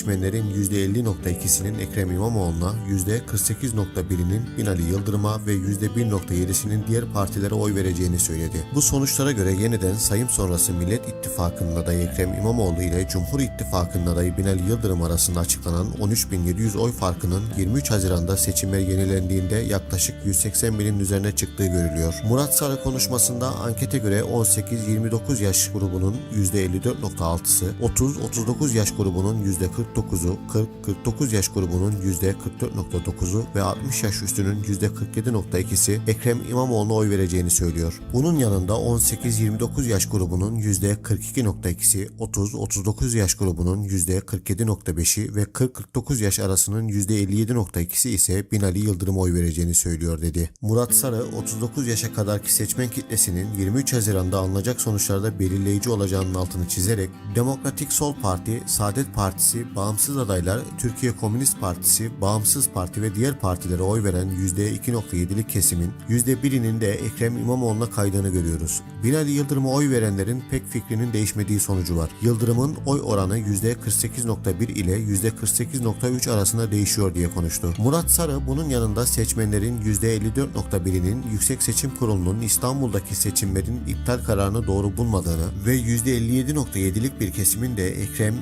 seçmenlerin %50.2'sinin Ekrem İmamoğlu'na, %48.1'inin Binali Yıldırım'a ve %1.7'sinin diğer partilere oy vereceğini söyledi. Bu sonuçlara göre yeniden sayım sonrası Millet İttifakı'nın adayı Ekrem İmamoğlu ile Cumhur İttifakı'nın adayı Binali Yıldırım arasında açıklanan 13.700 oy farkının 23 Haziran'da seçimler yenilendiğinde yaklaşık 180 binin üzerine çıktığı görülüyor. Murat Sarı konuşmasında ankete göre 18-29 yaş grubunun %54.6'sı, 30-39 yaş grubunun %49'u, 40-49 yaş grubunun %44.9'u ve 60 yaş üstünün %47.2'si Ekrem İmamoğlu'na oy vereceğini söylüyor. Bunun yanında 18-29 yaş grubunun %42.2'si, 30-39 yaş grubunun %47.5'i ve 40-49 yaş arasının %57.2'si ise Binali Yıldırım'a oy vereceğini söylüyor dedi. Murat Sarı 39 yaşa kadarki seçmen kitlesinin 23 Haziran'da alınacak sonuçlarda belirleyici olacağının altını çizerek Demokratik Sol Parti, Saadet Partisi, Bağımsız Adaylar, Türkiye Komünist Partisi, Bağımsız Parti ve diğer partilere oy veren %2.7'lik kesimin %1'inin de Ekrem İmamoğlu'na kaydığını görüyoruz. Binali Yıldırım'a oy verenlerin pek fikrinin değişmediği sonucu var. Yıldırım'ın oy oranı %48.1 ile %48.3 arasında değişiyor diye konuştu. Murat Sarı bunun yanında seçmenlerin %54.1'inin Yüksek Seçim Kurulu'nun İstanbul'daki seçimlerin iptal kararını doğru bulmadığını ve %57.7'lik bir kesimin de Ekrem